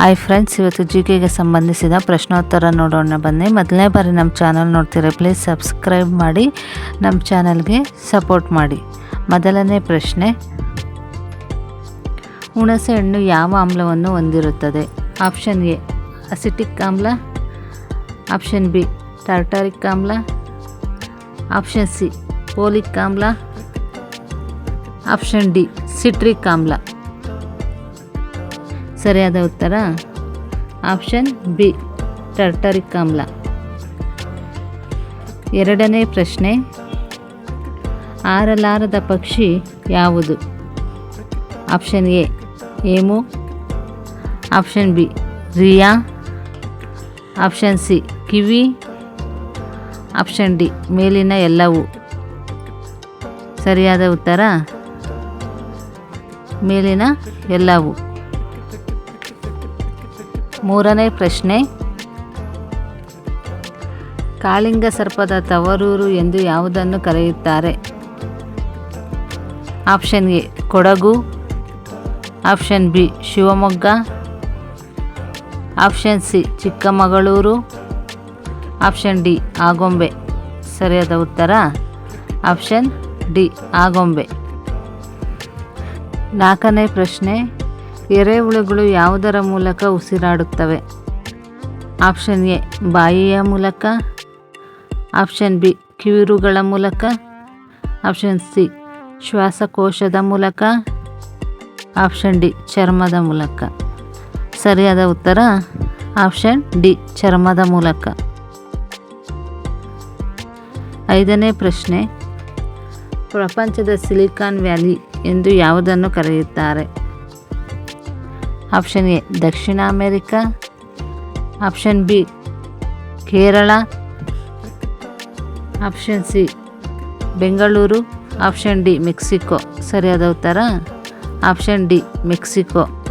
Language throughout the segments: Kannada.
ಹಾಯ್ ಫ್ರೆಂಡ್ಸ್ ಇವತ್ತು ಜಿ ಕೆಗೆ ಸಂಬಂಧಿಸಿದ ಪ್ರಶ್ನೋತ್ತರ ನೋಡೋಣ ಬನ್ನಿ. ಮೊದಲನೇ ಬಾರಿ ನಮ್ಮ ಚಾನಲ್ ನೋಡ್ತೀರಾ ಪ್ಲೀಸ್ ಸಬ್ಸ್ಕ್ರೈಬ್ ಮಾಡಿ, ನಮ್ಮ ಚಾನಲ್ಗೆ ಸಪೋರ್ಟ್ ಮಾಡಿ. ಮೊದಲನೇ ಪ್ರಶ್ನೆ, ಹುಣಸೆ ಹಣ್ಣು ಯಾವ ಆಮ್ಲವನ್ನು ಹೊಂದಿರುತ್ತದೆ? ಆಪ್ಷನ್ ಎ ಅಸಿಟಿಕ್ ಆಮ್ಲ. ಆಪ್ಷನ್ ಬಿ ಟಾರ್ಟಾರಿಕ್ ಆಮ್ಲ. ಆಪ್ಷನ್ ಸಿ ಪೋಲಿಕ್ ಆಮ್ಲ. ಆಪ್ಷನ್ ಡಿ ಸಿಟ್ರಿಕ್ ಆಮ್ಲ. ಸರಿಯಾದ ಉತ್ತರ? ಆಪ್ಷನ್ ಬಿ ಟರ್ಟರಿಕ್ ಆಮ್ಲ ಎರಡನೇ ಪ್ರಶ್ನೆ, ಆರಲಾರದ ಪಕ್ಷಿ ಯಾವುದು? Option A, emu. Option B, rhea. Option C, kiwi. Option D, ಮೇಲಿನ ಎಲ್ಲವೂ. ಸರಿಯಾದ ಉತ್ತರ, ಮೇಲಿನ ಎಲ್ಲವೂ. ಮೂರನೇ ಪ್ರಶ್ನೆ. ಕಾಳಿಂಗ ಸರ್ಪದ ತವರೂರು ಎಂದು ಯಾವುದನ್ನು ಕರೆಯುತ್ತಾರೆ? Option A, Kodagu. Option B, Shivamogga. Option C, Chikkamagaluru. Option D, Agumbe. ಸರಿಯಾದ ಉತ್ತರ? Option D, Agumbe. ನಾಲ್ಕನೇ ಪ್ರಶ್ನೆ. ಎರೆಹುಳುಗಳು ಯಾವುದರ ಮೂಲಕ ಉಸಿರಾಡುತ್ತವೆ? ಆಪ್ಷನ್ ಎ, ಬಾಯಿಯ ಮೂಲಕ. ಆಪ್ಷನ್ ಬಿ ಕಿವಿರುಗಳ ಮೂಲಕ. ಆಪ್ಷನ್ ಸಿ, ಶ್ವಾಸಕೋಶದ ಮೂಲಕ. ಆಪ್ಷನ್ ಡಿ, ಚರ್ಮದ ಮೂಲಕ. ಸರಿಯಾದ ಉತ್ತರ? ಆಪ್ಷನ್ ಡಿ, ಚರ್ಮದ ಮೂಲಕ. ಐದನೇ ಪ್ರಶ್ನೆ. ಪ್ರಪಂಚದ ಸಿಲಿಕಾನ್ ವ್ಯಾಲಿ ಎಂದು ಯಾವುದನ್ನು ಕರೆಯುತ್ತಾರೆ? Option A, Dakshina America. Option B, Kerala. Option C, Bengaluru. Option D, Mexico. ಸರಿಯಾದ ಉತ್ತರ? Option D, Mexico.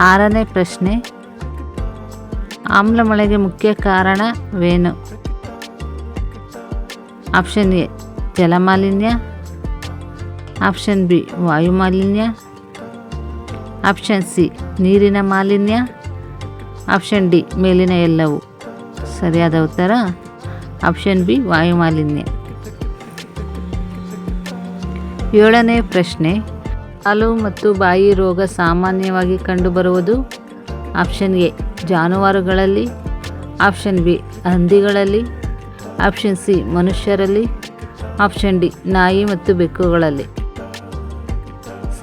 ಆರನೇ ಪ್ರಶ್ನೆ. ಆಮ್ಲ ಮಳೆಗೆ ಮುಖ್ಯ ಕಾರಣವೇನು? ಆಪ್ಷನ್ ಎ, ಜಲಮಾಲಿನ್ಯ. ಆಪ್ಷನ್ ಬಿ ವಾಯು ಮಾಲಿನ್ಯ. ಆಪ್ಷನ್ ಸಿ ನೀರಿನ ಮಾಲಿನ್ಯ. ಆಪ್ಷನ್ ಡಿ ಮೇಲಿನ ಎಲ್ಲವೂ. ಸರಿಯಾದ ಉತ್ತರ? ಆಪ್ಷನ್ ಬಿ ವಾಯು ಮಾಲಿನ್ಯ. ಏಳನೇ ಪ್ರಶ್ನೆ ಹಾಲು ಮತ್ತು ಬಾಯಿ ರೋಗ ಸಾಮಾನ್ಯವಾಗಿ ಕಂಡುಬರುವುದು? ಆಪ್ಷನ್ ಎ ಜಾನುವಾರುಗಳಲ್ಲಿ. ಆಪ್ಷನ್ ಬಿ ಹಂದಿಗಳಲ್ಲಿ. ಆಪ್ಷನ್ ಸಿ ಮನುಷ್ಯರಲ್ಲಿ. ಆಪ್ಷನ್ ಡಿ ನಾಯಿ ಮತ್ತು ಬೆಕ್ಕುಗಳಲ್ಲಿ.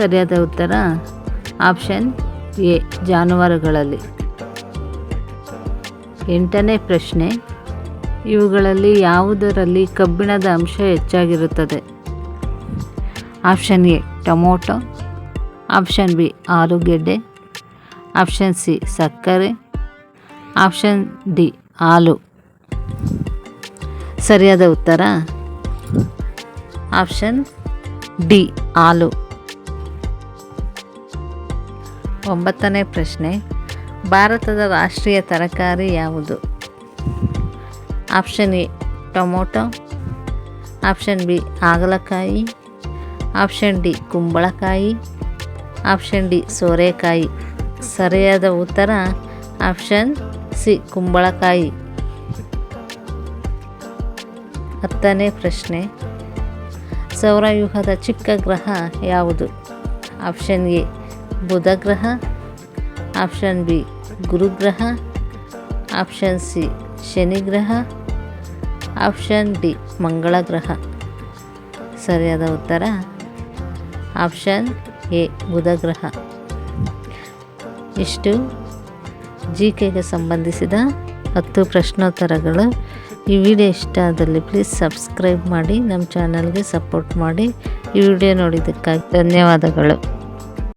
ಸರಿಯಾದ ಉತ್ತರ, ಆಪ್ಷನ್ ಎ, ಜಾನುವಾರುಗಳಲ್ಲಿ. ಎಂಟನೇ ಪ್ರಶ್ನೆ, ಇವುಗಳಲ್ಲಿ ಯಾವುದರಲ್ಲಿ ಕಬ್ಬಿಣದ ಅಂಶ ಹೆಚ್ಚಾಗಿರುತ್ತದೆ? Option A, tomato. Option B, ಆಲೂಗೆಡ್ಡೆ. ಆಪ್ಷನ್ ಸಿ, ಸಕ್ಕರೆ. ಆಪ್ಷನ್ ಡಿ, ಹಾಲು. ಸರಿಯಾದ ಉತ್ತರ, ಆಪ್ಷನ್ ಡಿ, ಹಾಲು. ಒಂಬತ್ತನೇ ಪ್ರಶ್ನೆ, ಭಾರತದ ರಾಷ್ಟ್ರೀಯ ತರಕಾರಿ ಯಾವುದು? Option A, tomato. Option B, ಹಾಗಲಕಾಯಿ. ಆಪ್ಷನ್ ಡಿ, ಕುಂಬಳಕಾಯಿ. ಆಪ್ಷನ್ ಡಿ, ಸೋರೆಕಾಯಿ. ಸರಿಯಾದ ಉತ್ತರ, ಆಪ್ಷನ್ ಸಿ, ಕುಂಬಳಕಾಯಿ. ಹತ್ತನೇ ಪ್ರಶ್ನೆ, ಸೌರವ್ಯೂಹದ ಚಿಕ್ಕ ಗ್ರಹ ಯಾವುದು? ಆಪ್ಷನ್ ಎ ಬುಧ ಗ್ರಹ ಆಪ್ಷನ್ ಬಿ ಗುರುಗ್ರಹ, ಆಪ್ಷನ್ ಸಿ ಶನಿ ಗ್ರಹ ಆಪ್ಷನ್ ಡಿ ಮಂಗಳ ಗ್ರಹ ಸರಿಯಾದ ಉತ್ತರ? ಆಪ್ಷನ್ ಎ ಬುಧ ಗ್ರಹ ಇಷ್ಟು. ಜಿ ಕೆಗೆ ಸಂಬಂಧಿಸಿದ ಹತ್ತು ಪ್ರಶ್ನೋತ್ತರಗಳು. ಈ ವಿಡಿಯೋ ಇಷ್ಟ ಆದಲ್ಲಿ ಪ್ಲೀಸ್ ಸಬ್ಸ್ಕ್ರೈಬ್ ಮಾಡಿ, ನಮ್ಮ ಚಾನಲ್ಗೆ ಸಪೋರ್ಟ್ ಮಾಡಿ. ಈ ವಿಡಿಯೋ ನೋಡಿದ್ದಕ್ಕಾಗಿ ಧನ್ಯವಾದಗಳು.